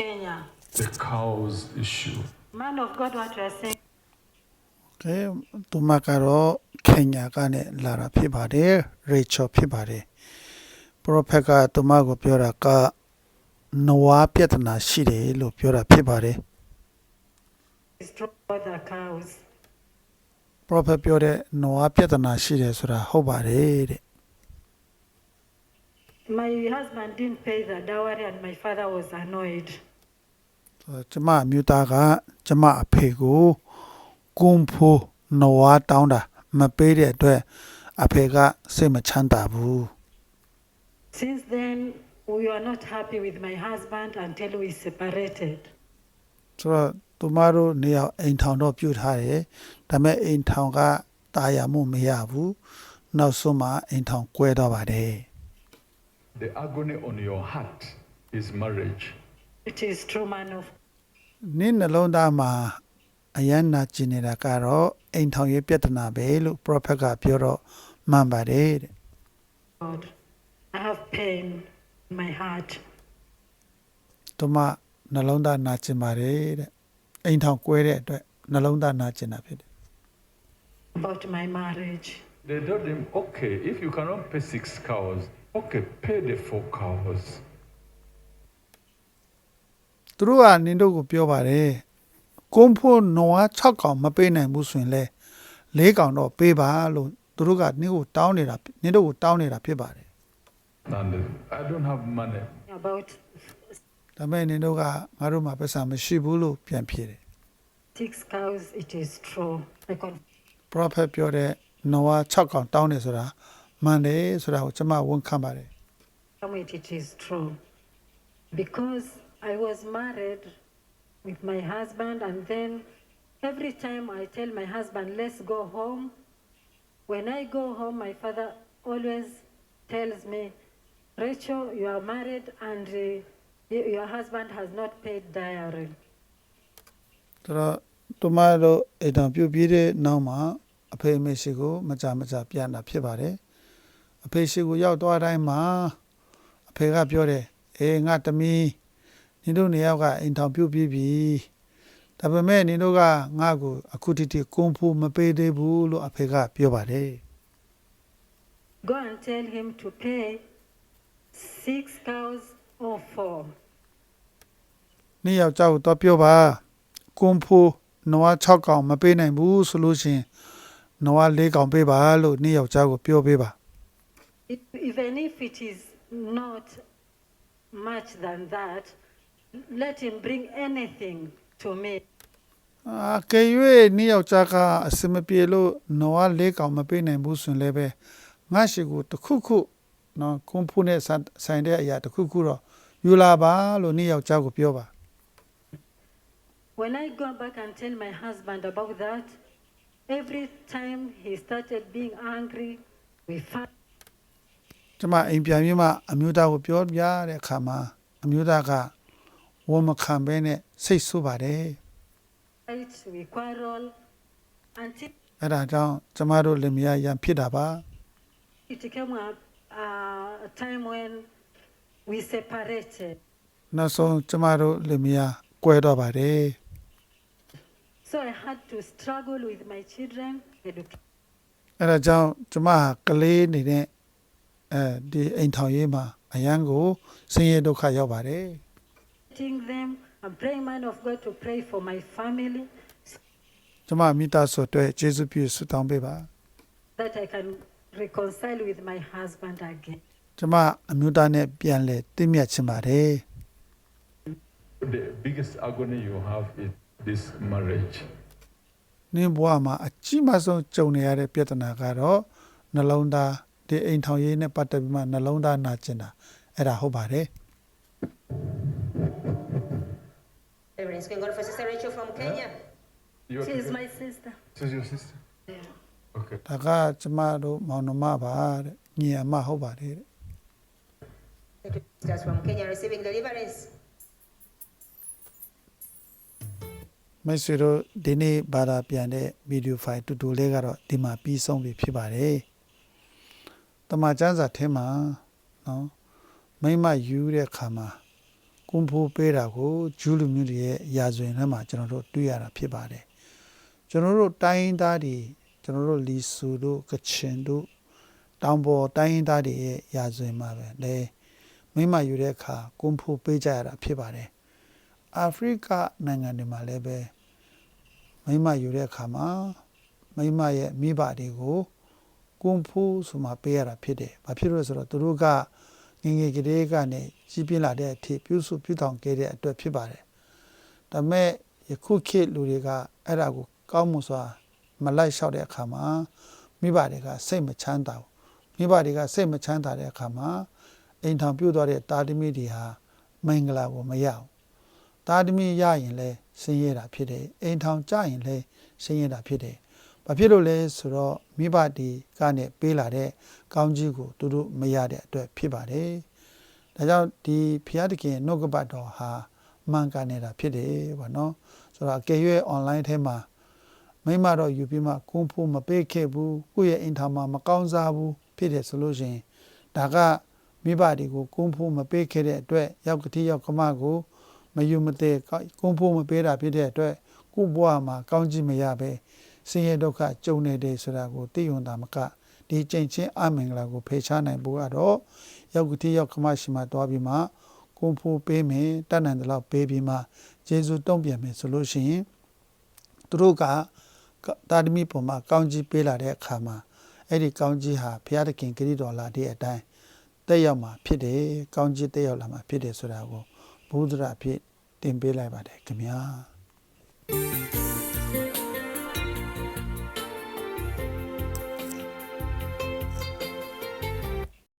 Kenya. the cows issue. Man of God, what you are saying ကဲသူမကတော့ခင်ညာကနေလာတာဖြစ်ပါတယ်ရေချောဖြစ်ပါတယ်ပရိုဖက်ကသူမကိုပြောတာကနဝါပြဿနာရှိတယ်လို့ပြောတာဖြစ်ပါတယ် is true about the cows. ပရိုဖက်ပြောတဲ့နဝါပြဿနာရှိတယ်ဆိုတာဟုတ်ပါတယ်တဲ့ My husband didn't pay the dowry, and my father was annoyed. ကျမအမျိုးသားကကျမအဖေကိုကွန်ဖိုးနဝါတောင်းတာမပေးတဲ့အတွက်အဖေကစိတ်မချမ်းသာဘူး Since then, we were not happy with my husband until we separated. ဆိုတော့သူမတို့နေရာအိမ်ထောင်တော့ပြုတ်ထားတယ်ဒါပေမဲ့အိမ်ထောင်ကတာယာမှုမရဘူးနောက်ဆုံးမှအိမ်ထောင်ကွဲတော့ပါတယ် The agony on your heart is marriage. It is true, man of နင်းနှလုံးသားမှာအယံနာကျင်နေတာကတော့အိမ်ထောင်ရေးပြဿနာပဲလို့ prophet ကပြောတော့မှန်ပါတယ်တဲ့ God. I have pain in my heart. သူမနှလုံးသားနာကျင်ပါတယ်တဲ့အိမ်ထောင်ကွဲတဲ့အတွက်နှလုံးသားနာကျင်တာဖြစ်တယ် about my marriage. They told him, okay, if you cannot pay six cows, okay, pay the four cows. သူတို့ကနင်တို့ကိုပြောပါတယ်ကုန်းဖို့နွား6ကောင်မပေးနိုင်ဘူးဆိုရင်လဲ၄ကောင်တော့ပေးပါလို့သူတို့ကနင့်ကိုတောင်းနေတာနင်တို့ကိုတောင်းနေတာဖြစ်ပါတယ် I don't have money about ဒါပေမဲ့နင်တို့ကငါတို့မှာပတ်စံမရှိဘူးလို့ပြန်ဖြေတယ် six cows it is true I can prophet ပြောတဲ့နွား6ကောင်တောင်းနေဆိုတာမှန်တယ်ဆိုတာကိုကျွန်မဝန်ခံပါတယ် it is true because I was married with my husband, and then every time I tell my husband, let's go home, when I go home, my father always tells me, Rachel, you are married, and uh, y- your husband has not paid dowry. ဆိုတော့သူမတို့အိမ်တော်ပြုတ်ပြီးတဲ့နောက်မှာအဖေအမေရှိကိုမကြမကြပြန်တာဖြစ်ပါတယ်အဖေရှိကိုရောက်သွားတိုင်းမှာအဖေကပြောတယ်အေးငါတမီး နင်တို့နေရောက်ကအိမ်ထောင်ပြုတ်ပြီးပြီဒါပေမဲ့နင်တို့ကငါ့ကိုအခုတိတိကွန်ဖိုးမပေးသေးဘူးလို့အဖေကပြောပါတယ် Go and tell him to pay six cows or four. နေ့ယောက်ျားကိုတော့ပြောပါကွန်ဖိုးနွား6កောင်မပေးနိုင်ဘူးဆိုလို့ရှရင်နွား4កောင်ပေးပါလို့နေ့ယောက်ျားကိုပြောပေးပါ It, even if it is not much than that, let him bring anything to me. အာကေရွေနေ့ယောက်ျားကအစမပြေလို့နွားလေးကောင်မပေးနိုင်ဘူးဆိုရင်လည်းပဲငါရှိကိုတစ်ခုခုနော်ကွန်ဖူနဲ့ဆိုင်ဆိုင်တဲ့အရာတစ်ခုခုတော့ယူလာပါလို့နေ့ယောက်ျားကိုပြောပါ When I go back and tell my husband about that, every time he started being angry, we fight. ကျမအိမ်ပြန်ပြီးမှအမျိုးသားကိုပြောပြတဲ့အခါမှာအမျိုးသားက ဝမခံဘဲနဲ့စိတ်ဆိုးပါတယ် we quarrel until အဲ့ဒါကြောင့်ကျမတို့လင်မယားရန်ဖြစ်တာပါ it came a, a time when we separated. နောက်ဆုံးကျမတို့လင်မယားကွဲတော့ပါတယ် So I had to struggle with my children, educating အဲ့ဒါကြောင့်ကျမဟာကလေးနေတဲ့အဲဒီအိမ်ထောင်ရေးမှာအရန်ကိုဆင်းရဲဒုက္ခရောက်ပါတယ် them. I'm praying, man of God, to pray for my family ကျမမိသားစုအတွက်ယေရှုပြုဆုတောင်းပေးပါ that I can reconcile with my husband again. ကျမအမျိုးသားနဲ့ပြန်လဲတင့်မြတ်ချင်ပါတယ် The biggest agony you have is this marriage. နင်းဘဝမှာအကြီးမားဆုံးကြုံနေရတဲ့ပြဿနာကတော့နှလုံးသားဒီအိမ်ထောင်ရေးနဲ့ပတ်သက်ပြီးမှနှလုံးသားနာကျင်တာအဲ့ဒါဟုတ်ပါတယ် Everyone's going on for Sister Rachel from Kenya. You She is my sister. This is your sister? Yeah. Okay. ဒါကကျမတို့မောင်နှမပါတဲ့ညီအမဟုတ်ပါတယ်တဲ့ The two sisters from Kenya receiving deliverance. မိတ်ဆွေတို့ဒီနေ့ဘာသာပြန်တဲ့ဗီဒီယိုဖိုင်တူတူလေးကတော့ဒီမှာပြီးဆုံးပြီဖြစ်ပါတယ်။တမန်ကျမ်းစာထဲမှာနော်မိမ့်မယူတဲ့အခါမှာ ကွန်ဖိုးပေးတာကိုဂျူးလူမျိုးတွေရဲ့ရာဇဝင်ထဲမှာကျွန်တော်တို့တွေ့ရတာဖြစ်ပါတယ်ကျွန်တော်တို့တိုင်းရင်းသားတွေကျွန်တော်တို့လီဆူတို့ကချင်တို့တောင်ပေါ်တိုင်းရင်းသားတွေရဲ့ရာဇဝင်မှာပဲလေမိမယူတဲ့အခါကွန်ဖိုးပေးကြရတာဖြစ်ပါတယ်အာဖရိကနိုင်ငံတွေမှာလည်းပဲမိမယူတဲ့အခါမှာမိမရဲ့မိဘတွေကိုကွန်ဖိုးဆိုမှပေးရတာဖြစ်တယ်။ဘာဖြစ်လို့လဲဆိုတော့သူတို့က ငယ်ငယ်ကလေးကနေကြီးပြင်းလာတဲ့အထိပြုစုပြုထောင်ခဲ့တဲ့အတွက်ဖြစ်ပါတယ်။ဒါပေမဲ့ယခုခေတ်လူတွေကအဲ့ဒါကိုကောင်းမှုစွာမလိုက်လျှောက်တဲ့အခါမှာမိဘတွေကစိတ်မချမ်းသာဘူး။မိဘတွေကစိတ်မချမ်းသာတဲ့အခါမှာအိမ်ထောင်ပြုတ်သွားတဲ့တာသမီတွေဟာမင်္ဂလာကိုမရဘူး။တာသမီရရင်လည်းဆင်းရဲတာဖြစ်တယ်။အိမ်ထောင်ကြရင်လည်းဆင်းရဲတာဖြစ်တယ်။ ဘာဖြစ်လို့လဲဆိုတော့မိဘဒီကနေပေးလာတဲ့ကောင်းကြီးကိုသူတို့မရတဲ့အတွက်ဖြစ်ပါတယ်။ဒါကြောင့်ဒီဖျားတခင်နှုတ်ကပတ်တော်ဟာမှန်ကန်နေတာဖြစ်တယ်ဗောနော်။ဆိုတော့အကယ်၍ online ထဲမှာမိမတော့ယူပြီးမှကွန်ဖိုးမပေးခဲ့ဘူးကိုယ့်ရဲ့အင်တာမှာမကောင်းစားဘူးဖြစ်တယ်ဆိုလို့ရှိရင်ဒါကမိဘတွေကိုကွန်ဖိုးမပေးခဲ့တဲ့အတွက်ရောက်ကတိရောက်ကမကိုမယူမသေးကွန်ဖိုးမပေးတာဖြစ်တဲ့အတွက်ကိုယ့်ဘဝမှာကောင်းကြီးမရပဲ ဆင်းရဲဒုက္ခကြုံနေတယ်ဆိုတာကိုသိယုံတာမကဒီကျင့်ချင်းအမင်္ဂလာကိုဖေချနိုင်ဖို့ကတော့ရောက်ကတိရောက်ကမရှိမှတွားပြီးမှကွန်ဖိုးပေးမယ်တတ်နိုင်တယ်လို့ပေးပြီးမှယေရှုတုံ့ပြန်မယ်ဆိုလို့ရှိရင်သူတို့ကတာဒမီပေါ်မှာကောင်းကြီးပေးလာတဲ့အခါမှာအဲ့ဒီကောင်းကြီးဟာဘုရားသခင်ဂရုတော်လာတဲ့အတိုင်းတက်ရောက်မှာဖြစ်တယ်ကောင်းကြီးတက်ရောက်လာမှာဖြစ်တယ်ဆိုတာကိုဘုဒ္ဓရာဖြစ်တင်ပေးလိုက်ပါတယ်ခင်ဗျာ